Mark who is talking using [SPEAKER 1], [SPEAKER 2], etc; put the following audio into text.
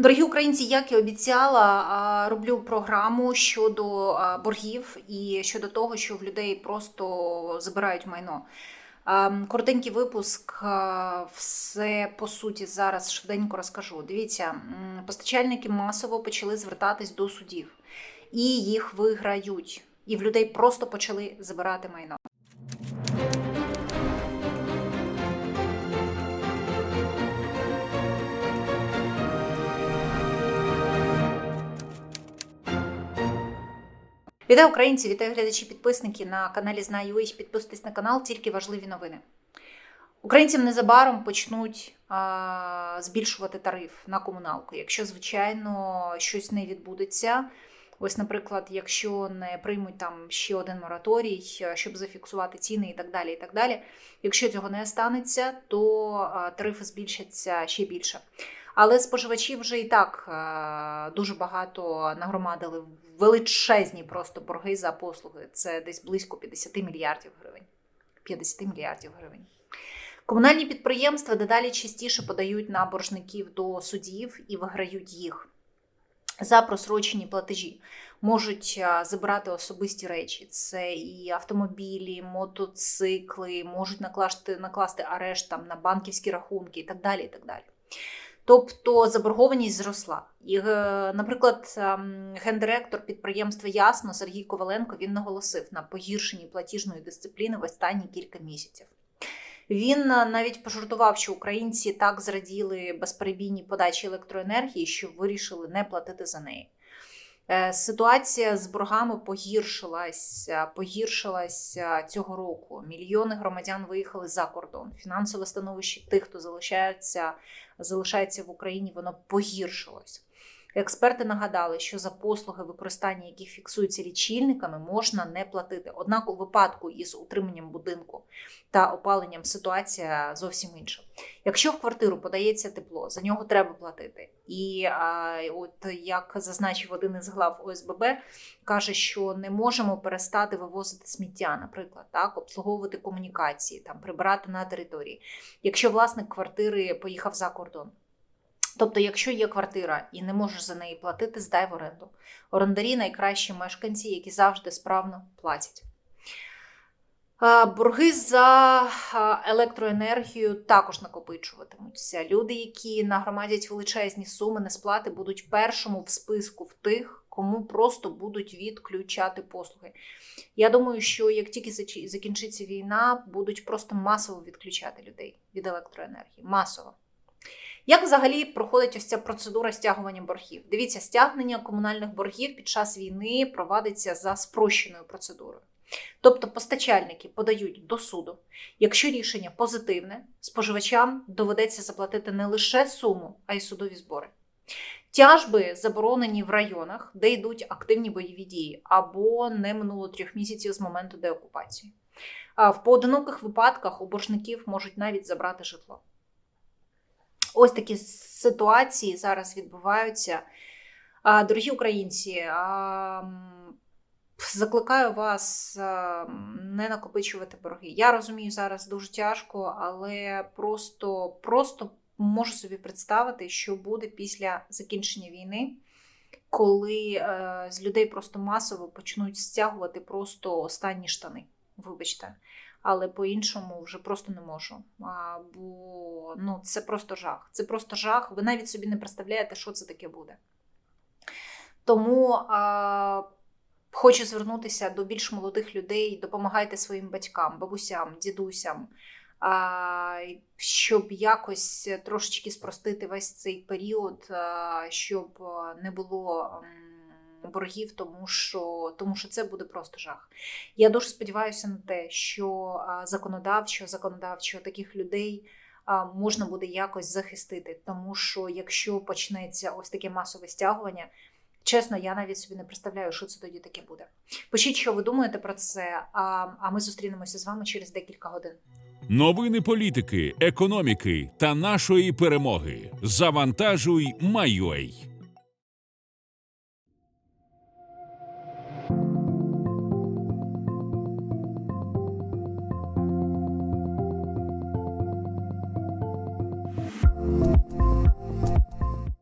[SPEAKER 1] Дорогі українці, як і обіцяла, роблю програму щодо боргів і щодо того, що в людей просто забирають майно. Коротенький випуск, все по суті зараз швиденько розкажу. Дивіться, постачальники масово почали звертатись до судів, і їх виграють. І в людей просто почали забирати майно. Вітаю українці, вітаю глядачі, підписники на каналі Знаю.ua. Підписуйтесь на канал, тільки важливі новини. Українцям незабаром почнуть а, збільшувати тариф на комуналку. Якщо, звичайно, щось не відбудеться. Ось, наприклад, якщо не приймуть там ще один мораторій, щоб зафіксувати ціни і так далі. і так далі. Якщо цього не станеться, то тарифи збільшаться ще більше. Але споживачі вже і так е, дуже багато нагромадили величезні просто борги за послуги. Це десь близько 50 мільярдів гривень. 50 мільярдів гривень. Комунальні підприємства дедалі частіше подають на боржників до судів і виграють їх за просрочені платежі. Можуть е, забирати особисті речі. Це і автомобілі, мотоцикли, можуть накласти, накласти арешт там, на банківські рахунки і так далі. І так далі. Тобто заборгованість зросла. І, е, наприклад, ем, гендиректор підприємства Ясно Сергій Коваленко він наголосив на погіршенні платіжної дисципліни в останні кілька місяців. Він е, навіть пожартував, що українці так зраділи безперебійній подачі електроенергії, що вирішили не платити за неї. Е, Ситуація з боргами погіршилася, погіршилася цього року. Мільйони громадян виїхали за кордон. Фінансове становище тих, хто залишається, залишається в Україні, воно погіршилось. Експерти нагадали, що за послуги, використання яких фіксуються лічильниками, можна не платити. Однак у випадку із утриманням будинку та опаленням ситуація зовсім інша. Якщо в квартиру подається тепло, за нього треба платити. І а, от як зазначив один із глав ОСББ, каже, що не можемо перестати вивозити сміття, наприклад, так, обслуговувати комунікації, там прибирати на території. Якщо власник квартири поїхав за кордон. Тобто, якщо є квартира і не можеш за неї платити, здай в оренду. Орендарі найкращі мешканці, які завжди справно платять. Борги за електроенергію також накопичуватимуться. Люди, які нагромадять величезні суми несплати, будуть першому в списку в тих, кому просто будуть відключати послуги. Я думаю, що як тільки закінчиться війна, будуть просто масово відключати людей від електроенергії. Масово. Як взагалі проходить ось ця процедура стягування боргів? Дивіться, стягнення комунальних боргів під час війни провадиться за спрощеною процедурою. Тобто постачальники подають до суду. Якщо рішення позитивне, споживачам доведеться заплатити не лише суму, а й судові збори. Тяжби заборонені в районах, де йдуть активні бойові дії, або не минуло трьох місяців з моменту деокупації. В поодиноких випадках у боржників можуть навіть забрати житло. Ось такі ситуації зараз відбуваються. Дорогі українці, закликаю вас не накопичувати борги. Я розумію, зараз дуже тяжко, але просто, просто можу собі представити, що буде після закінчення війни, коли е, з людей просто масово почнуть стягувати просто останні штани. Вибачте але по-іншому вже просто не можу. А, бо ну, це просто жах. Це просто жах. Ви навіть собі не представляєте, що це таке буде. Тому а, хочу звернутися до більш молодих людей, допомагайте своїм батькам, бабусям, дідусям, щоб якось трошечки спростити весь цей період, щоб не було. Боргів, тому що, тому що це буде просто жах. Я дуже сподіваюся на те, що законодавчо, законодавчо таких людей можна буде якось захистити. Тому що якщо почнеться ось таке масове стягування, чесно, я навіть собі не представляю, що це тоді таке буде. Пишіть, що ви думаєте про це. А, а ми зустрінемося з вами через декілька годин.
[SPEAKER 2] Новини політики, економіки та нашої перемоги. Завантажуй, Майой.